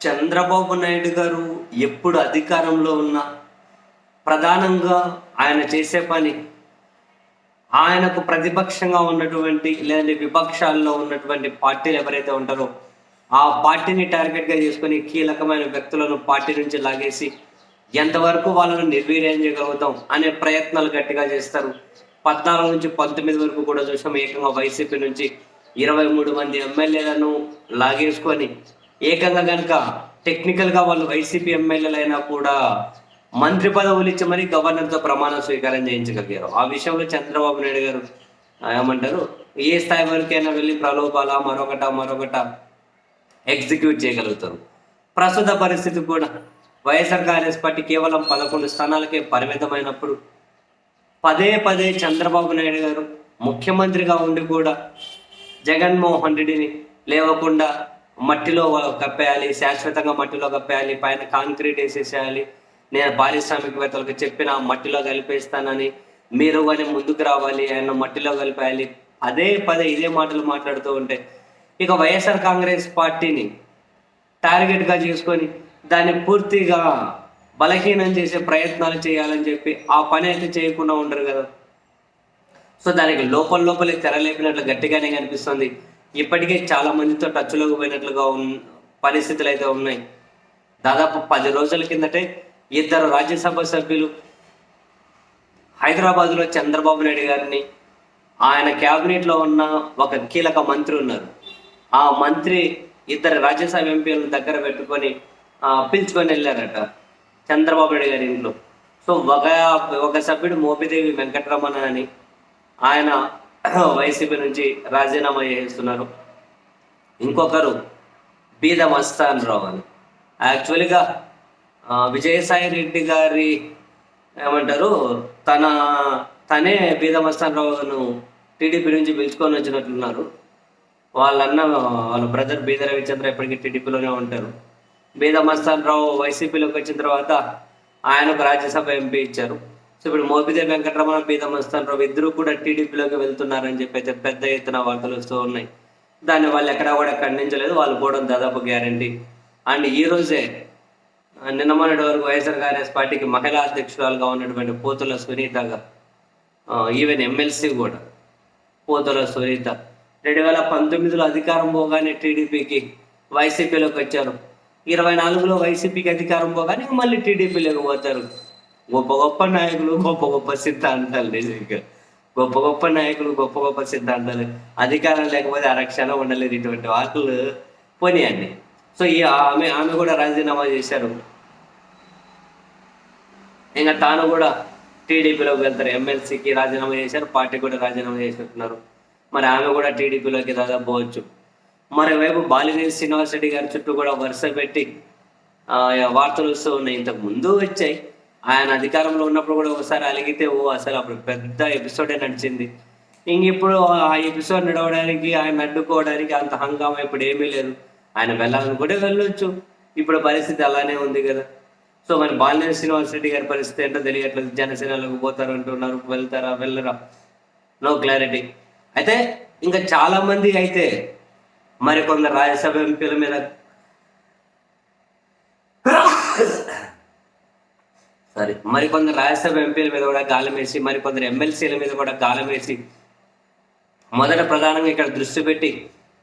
చంద్రబాబు నాయుడు గారు ఎప్పుడు అధికారంలో ఉన్నా ప్రధానంగా ఆయన చేసే పని ఆయనకు ప్రతిపక్షంగా ఉన్నటువంటి లేదంటే విపక్షాల్లో ఉన్నటువంటి పార్టీలు ఎవరైతే ఉంటారో ఆ పార్టీని టార్గెట్గా చేసుకొని కీలకమైన వ్యక్తులను పార్టీ నుంచి లాగేసి ఎంతవరకు వాళ్ళను నిర్వీర్యం చేయగలుగుతాం అనే ప్రయత్నాలు గట్టిగా చేస్తారు. పద్నాలుగు నుంచి పంతొమ్మిది వరకు కూడా చూసాం ఏకంగా వైసీపీ నుంచి ఇరవై మూడు మంది ఎమ్మెల్యేలను లాగేసుకొని ఏకంగా కనుక టెక్నికల్గా వాళ్ళు వైసీపీ ఎమ్మెల్యేలు అయినా కూడా మంత్రి పదవులు ఇచ్చి మరీ గవర్నర్తో ప్రమాణ స్వీకారం చేయించగలిగారు. ఆ విషయంలో చంద్రబాబు నాయుడు గారు ఏమంటారు? ఏ స్థాయి వరకైనా వెళ్ళి ప్రలోభాల మరొకట మరొకట ఎగ్జిక్యూట్ చేయగలుగుతారు. ప్రస్తుత పరిస్థితి కూడా వైఎస్ఆర్ కాంగ్రెస్ పార్టీ కేవలం పదకొండు స్థానాలకే పరిమితమైనప్పుడు పదే పదే చంద్రబాబు నాయుడు గారు ముఖ్యమంత్రిగా ఉండి కూడా జగన్మోహన్ రెడ్డిని లేవకుండా మట్టిలో కప్పేయాలి శాశ్వతంగా మట్టిలో కప్పేయాలి పైన కాంక్రీట్ వేసేసేయాలి. నేను పారిశ్రామికవేత్తలకు చెప్పిన మట్టిలో కలిపేస్తానని మీరు కానీ ముందుకు రావాలి ఆయన మట్టిలో కలిపేయాలి. అదే పదే ఇదే మాటలు మాట్లాడుతూ ఉంటే ఇక వైఎస్ఆర్ కాంగ్రెస్ పార్టీని టార్గెట్గా చేసుకొని దాన్ని పూర్తిగా బలహీనం చేసే ప్రయత్నాలు చేయాలని చెప్పి ఆ పని అయితే చేయకుండా ఉండరు కదా. సో దానికి లోపల లోపలే తెరలేపినట్లు గట్టిగానే కనిపిస్తుంది. ఇప్పటికే చాలా మందితో టచ్లోకి పోయినట్లుగా ఉన్ పరిస్థితులు అయితే ఉన్నాయి. దాదాపు పది రోజుల కిందటే ఇద్దరు రాజ్యసభ సభ్యులు హైదరాబాద్లో చంద్రబాబు నాయుడు గారిని ఆయన క్యాబినెట్లో ఉన్న ఒక కీలక మంత్రి ఉన్నారు. ఆ మంత్రి ఇద్దరు రాజ్యసభ ఎంపీలను దగ్గర పెట్టుకొని పిలుచుకొని వెళ్ళారట చంద్రబాబు నాయుడు గారి ఇంట్లో. సో ఒక ఒక సభ్యుడు మోపిదేవి వెంకటరమణ అని ఆయన వైసీపీ నుంచి రాజీనామా చేస్తున్నారు. ఇంకొకరు బీద మస్తాన్ రావు అని. యాక్చువల్గా విజయసాయి రెడ్డి గారి ఏమంటారు తన తనే బీద మస్తాన్ రావును టీడీపీ నుంచి పిలుచుకొని వచ్చినట్లున్నారు వాళ్ళన్న వాళ్ళ బ్రదర్ బీద రవిచంద్ర ఎప్పటికీ టీడీపీలోనే ఉంటారు. బీద మస్తాన్ రావు వైసీపీలోకి వచ్చిన తర్వాత ఆయనకు రాజ్యసభ ఎంపీ ఇచ్చారు. సో ఇప్పుడు మోపిదే వెంకటరమణ బీద మస్తాన్ రావు ఇద్దరు కూడా టీడీపీలోకి వెళ్తున్నారని చెప్పి అయితే పెద్ద ఎత్తున వార్తలు వస్తూ ఉన్నాయి. దాన్ని వాళ్ళు ఎక్కడా కూడా ఖండించలేదు. వాళ్ళు పోవడం దాదాపు గ్యారంటీ. అండ్ ఈ రోజే నిన్న మొన్నటి వరకు వైఎస్ఆర్ కాంగ్రెస్ పార్టీకి మహిళా అధ్యక్షురాలుగా ఉన్నటువంటి పోతుల సునీత ఈవెన్ ఎమ్మెల్సీ కూడా పోతుల సునీత. రెండు వేల పంతొమ్మిదిలో అధికారం పోగానే టీడీపీకి వైసీపీలోకి వచ్చారు. ఇరవై నాలుగులో వైసీపీకి అధికారం పోగానే మళ్ళీ టీడీపీలోకి పోతారు. గొప్ప గొప్ప నాయకులు గొప్ప గొప్ప సిద్ధాంతాలు నిజంగా గొప్ప గొప్ప నాయకులు గొప్ప గొప్ప సిద్ధాంతాలు. అధికారం లేకపోతే అరక్షణ ఉండలేదు ఇటువంటి వార్తలు పోనీయండి సో ఈ ఆమె ఆమె కూడా రాజీనామా చేశారు. ఇంకా తాను కూడా టీడీపీలోకి వెళ్తారు. ఎమ్మెల్సీకి రాజీనామా చేశారు పార్టీ కూడా రాజీనామా చేసినట్టున్నారు. మరి ఆమె కూడా టీడీపీలోకి దాదాపు పోవచ్చు. మరోవైపు బాలినేని శ్రీనివాస రెడ్డి గారి చుట్టూ కూడా వరుస పెట్టి వార్తలు వస్తూ ఉన్నాయి. ఇంతకు ముందు వచ్చాయి. ఆయన అధికారంలో ఉన్నప్పుడు కూడా ఒకసారి అలిగితే ఓ అసలు అప్పుడు పెద్ద ఎపిసోడే నడిచింది. ఇంక ఇప్పుడు ఆ ఎపిసోడ్ నడవడానికి ఆయన అడ్డుకోవడానికి అంత హంగామా ఇప్పుడు ఏమీ లేదు. ఆయన వెళ్ళాలనుకుంటే వెళ్ళొచ్చు. ఇప్పుడు పరిస్థితి అలానే ఉంది కదా. సో మరి బాలినేని శ్రీనివాస్ రెడ్డి గారి పరిస్థితి ఏంటో తెలియట్లేదు. జనసేనలోకి పోతారు అంటున్నారు. వెళ్తారా వెళ్ళరా? నో క్లారిటీ అయితే ఇంకా చాలా మంది అయితే మరి కొందరు రాజ్యసభ ఎంపీల మీద మరి కొందరు రాజ్యసభ ఎంపీల మీద కూడా గాలం వేసి మరి కొందరు ఎమ్మెల్సీల మీద కూడా గాలం వేసి మొదట ప్రధానంగా ఇక్కడ దృష్టి పెట్టి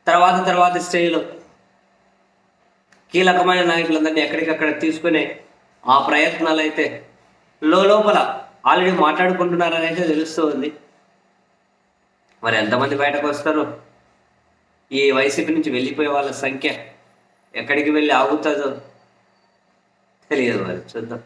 తర్వాత తర్వాత స్టేజ్లో కీలకమైన నాయకులందరినీ ఎక్కడికక్కడ తీసుకునే ఆ ప్రయత్నాలు అయితే లోపల ఆల్రెడీ మాట్లాడుకుంటున్నారని అయితే తెలుస్తూ ఉంది. మరి ఎంతమంది బయటకు వస్తారో? ఈ వైసీపీ నుంచి వెళ్ళిపోయే వాళ్ళ సంఖ్య ఎక్కడికి వెళ్ళి ఆగుతుందో తెలియదు మరి. చూద్దాం.